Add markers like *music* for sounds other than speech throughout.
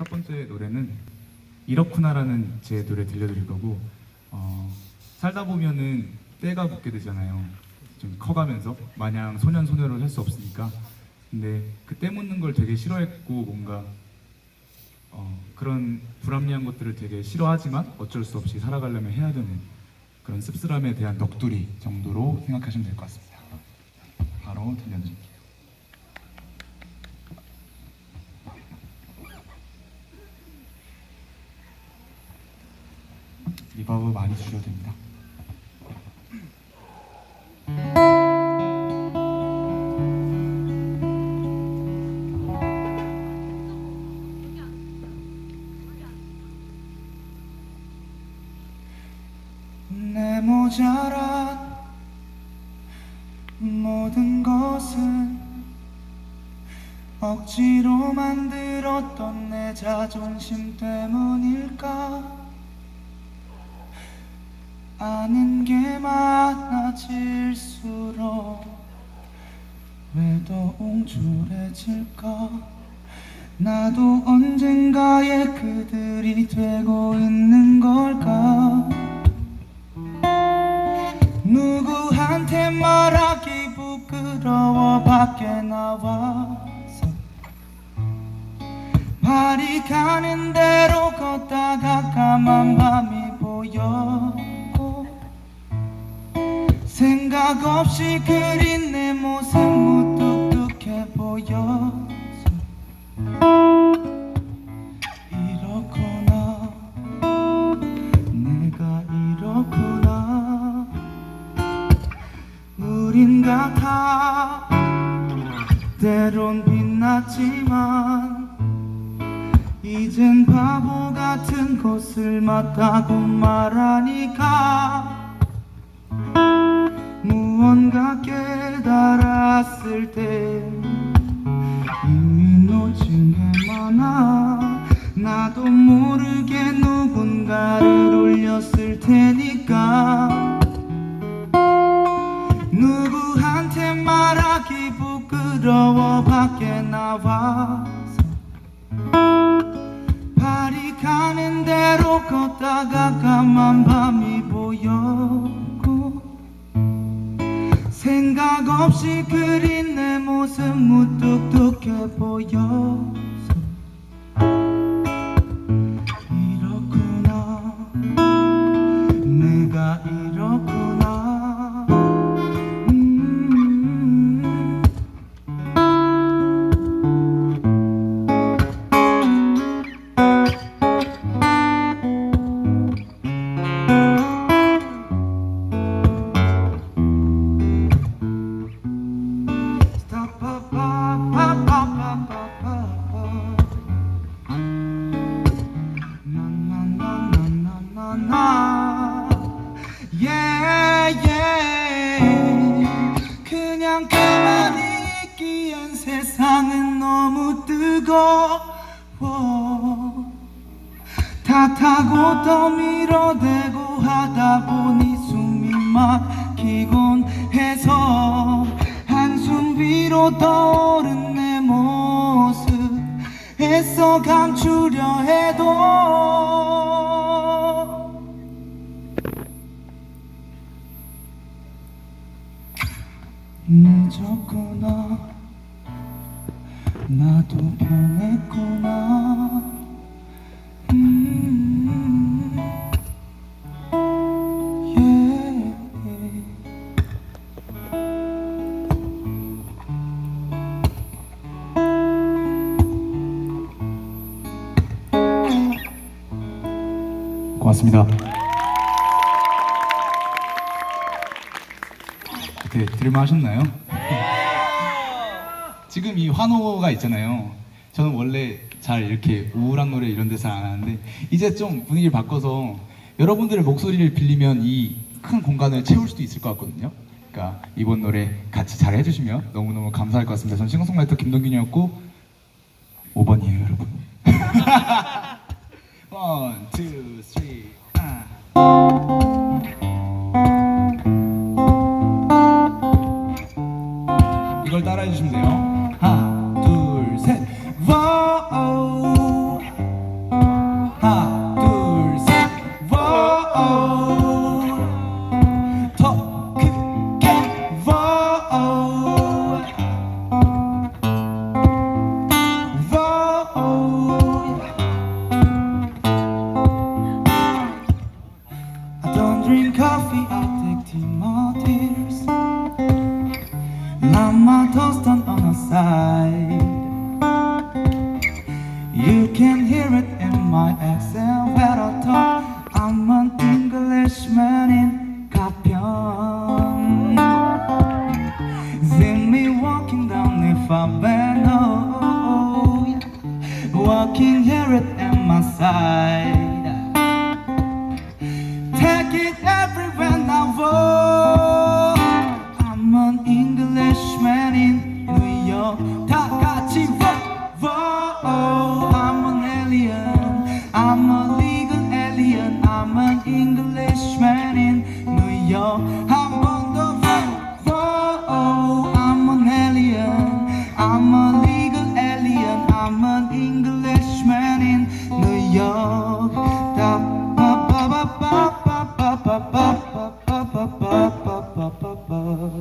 첫 번째 노래는 이렇구나라는 제 노래 들려드릴 거고 어, 살다 보면은 때가 묻게 되잖아요. 좀 커가면서 마냥 소년 소녀로 살수 없으니까. 근데 그 때 묻는 걸 되게 싫어했고 뭔가 어, 그런 불합리한 것들을 되게 싫어하지만 어쩔 수 없이 살아가려면 해야 되는 그런 씁쓸함에 대한 넋두리 정도로 생각하시면 될 것 같습니다. 바로 들려드릴게요. 리버브 많이 주셔도 됩니다. 내 모자란 모든 것은 억지로 만들었던 내 자존심 때문일까 아는 게 많아질수록 왜 더 옹졸해질까? 나도 언젠가에 그들이 되고 있는 걸까? 누구한테 말하기 부끄러워 밖에 나와서 발이 가는 대로 걷다가 까만 밤이 보였고 생각 없이 그린 내 모습 무뚝뚝해 보여서 이렇구나. 내가 이렇구나. 우린 같아. 때론 빛났지만 이젠 바보 같은 곳을 맞다고 말하니까 깨달았을 때 이미 놓친 게 많아 나도 모르게 누군가를 울렸을 테니까 누구한테 말하기 부끄러워 밖에 나와서 발이 가는 대로 걷다가 까만 밤이 보였 없이 그린 내 모습 무뚝뚝해 보여 yeah 그냥 가만히 있기엔 세상은 너무 뜨거워. 탓하고 떠밀어대고 하다 보니 숨이 막히곤 해서 한숨 비로 떠오른 내 모습. 애써 감추려 해 음, yeah. 고맙습니다. 어떻게 들을만 하셨나요? 지금 이 환호가 있잖아요. 저는 원래 잘 이렇게 우울한 노래 이런 데서 안 하는데 이제 좀 분위기를 바꿔서 여러분들의 목소리를 빌리면 이 큰 공간을 채울 수도 있을 것 같거든요. 그러니까 이번 노래 같이 잘 해주시면 너무너무 감사할 것 같습니다. 저는 싱어송라이터 김동균이었고 5번이에요 여러분. *laughs* 원, 투, 쓰리, 아. 이걸 따라해 주시면 돼요. Side. You can hear it in my accent when I talk. I'm an Englishman in 가평. See me walking down the yeah. Walking here it in my side.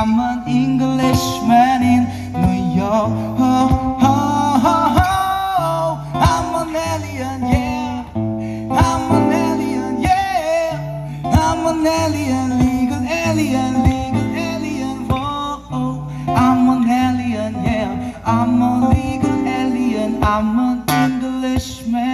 I'm an Englishman in New York. Oh, oh, oh, oh. I'm an alien. Yeah, I'm an alien. Yeah, I'm an alien. Legal alien. Legal alien. Whoa, I'm an alien. Yeah, I'm a legal alien. I'm an Englishman